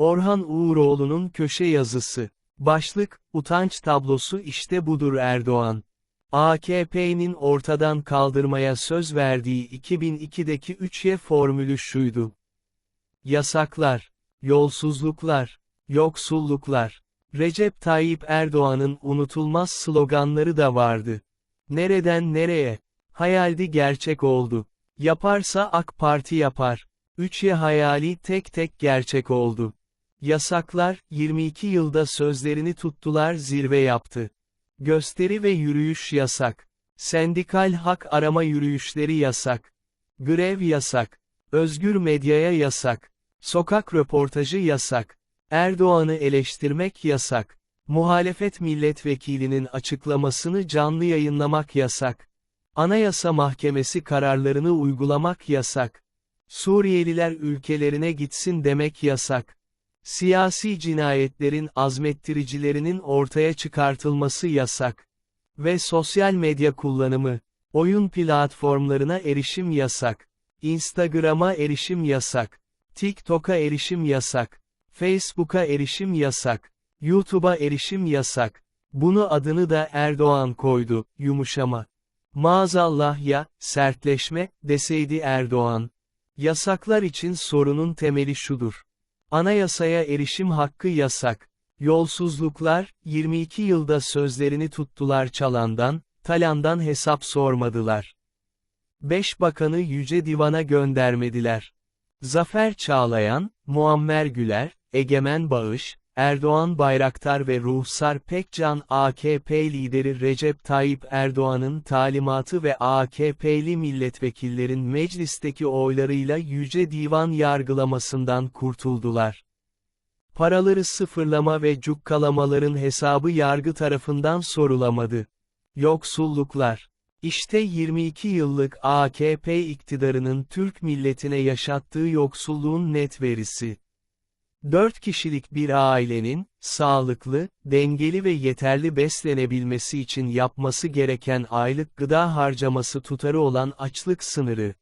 Orhan Uğuroğlu'nun köşe yazısı. Başlık, utanç tablosu işte budur Erdoğan. AKP'nin ortadan kaldırmaya söz verdiği 2002'deki 3Y formülü şuydu. Yasaklar, yolsuzluklar, yoksulluklar. Recep Tayyip Erdoğan'ın unutulmaz sloganları da vardı. Nereden nereye? Hayaldi gerçek oldu. Yaparsa AK Parti yapar. 3Y hayali tek tek gerçek oldu. Yasaklar, 22 yılda sözlerini tuttular zirve yaptı. Gösteri ve yürüyüş yasak. Sendikal hak arama yürüyüşleri yasak. Grev yasak. Özgür medyaya yasak. Sokak röportajı yasak. Erdoğan'ı eleştirmek yasak. Muhalefet milletvekilinin açıklamasını canlı yayınlamak yasak. Anayasa Mahkemesi kararlarını uygulamak yasak. Suriyeliler ülkelerine gitsin demek yasak. Siyasi cinayetlerin azmettiricilerinin ortaya çıkartılması yasak. Ve sosyal medya kullanımı, oyun platformlarına erişim yasak. Instagram'a erişim yasak. TikTok'a erişim yasak. Facebook'a erişim yasak. YouTube'a erişim yasak. Bunu adını da Erdoğan koydu, yumuşama. Maazallah ya, sertleşme, deseydi Erdoğan. Yasaklar için sorunun temeli şudur. Anayasaya erişim hakkı yasak. Yolsuzluklar, 22 yılda sözlerini tuttular çalandan, talandan hesap sormadılar. Beş bakanı Yüce Divan'a göndermediler. Zafer Çağlayan, Muammer Güler, Egemen Bağış, Erdoğan Bayraktar ve Ruhsar Pekcan AKP lideri Recep Tayyip Erdoğan'ın talimatı ve AKP'li milletvekillerin meclisteki oylarıyla Yüce Divan yargılamasından kurtuldular. Paraları sıfırlama ve cukkalamaların hesabı yargı tarafından sorulamadı. Yoksulluklar. İşte 22 yıllık AKP iktidarının Türk milletine yaşattığı yoksulluğun net verisi. 4 kişilik bir ailenin, sağlıklı, dengeli ve yeterli beslenebilmesi için yapması gereken aylık gıda harcaması tutarı olan açlık sınırı.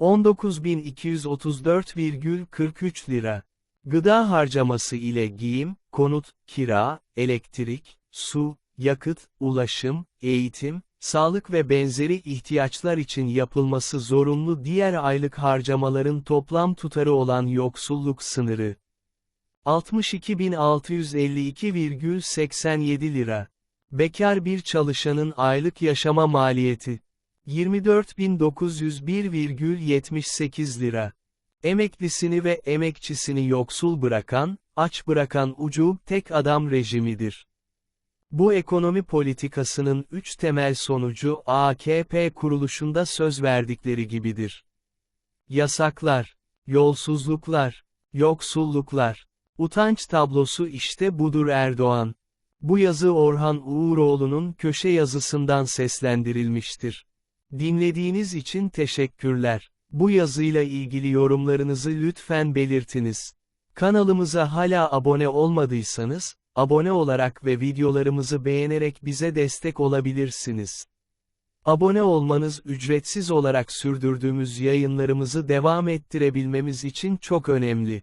19.234,43 lira. Gıda harcaması ile giyim, konut, kira, elektrik, su, yakıt, ulaşım, eğitim, sağlık ve benzeri ihtiyaçlar için yapılması zorunlu diğer aylık harcamaların toplam tutarı olan yoksulluk sınırı. 62.652,87 lira. Bekar bir çalışanın aylık yaşama maliyeti. 24.901,78 lira. Emeklisini ve emekçisini yoksul bırakan, aç bırakan ucu tek adam rejimidir. Bu ekonomi politikasının üç temel sonucu AKP kuruluşunda söz verdikleri gibidir. Yasaklar, yolsuzluklar, yoksulluklar, utanç tablosu işte budur Erdoğan. Bu yazı Orhan Uğuroğlu'nun köşe yazısından seslendirilmiştir. Dinlediğiniz için teşekkürler. Bu yazıyla ilgili yorumlarınızı lütfen belirtiniz. Kanalımıza hala abone olmadıysanız, abone olarak ve videolarımızı beğenerek bize destek olabilirsiniz. Abone olmanız ücretsiz olarak sürdürdüğümüz yayınlarımızı devam ettirebilmemiz için çok önemli.